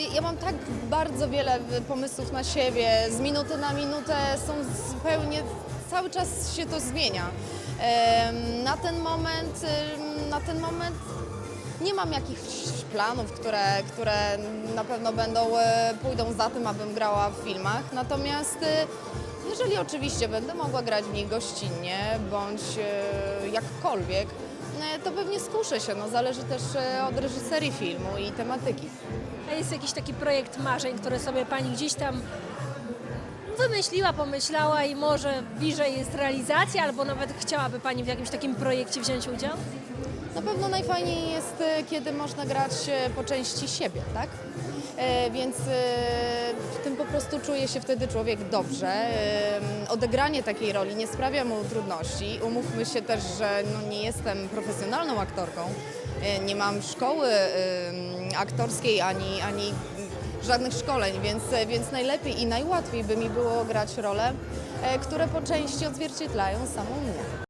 Ja mam tak bardzo wiele pomysłów na siebie, z minuty na minutę są zupełnie, cały czas się to zmienia. Na ten moment, na ten moment nie mam jakichś planów, które, które na pewno będą, e, pójdą za tym, abym grała w filmach. Natomiast e, jeżeli oczywiście będę mogła grać w nich gościnnie bądź e, jakkolwiek, to pewnie skuszę się. No, zależy też e, od reżyserii filmu i tematyki. A jest jakiś taki projekt marzeń, który sobie Pani gdzieś tam wymyśliła, pomyślała i może bliżej jest realizacja, albo nawet chciałaby Pani w jakimś takim projekcie wziąć udział? Na pewno najfajniej jest, e, kiedy można grać e, po części siebie, tak? Więc w tym prostu czuje się wtedy człowiek dobrze. Odegranie takiej roli nie sprawia mu trudności. Umówmy się też, że no nie jestem profesjonalną aktorką. Nie mam szkoły aktorskiej ani, ani żadnych szkoleń, więc, więc najlepiej i najłatwiej by mi było grać role, e, które po części odzwierciedlają samą mnie.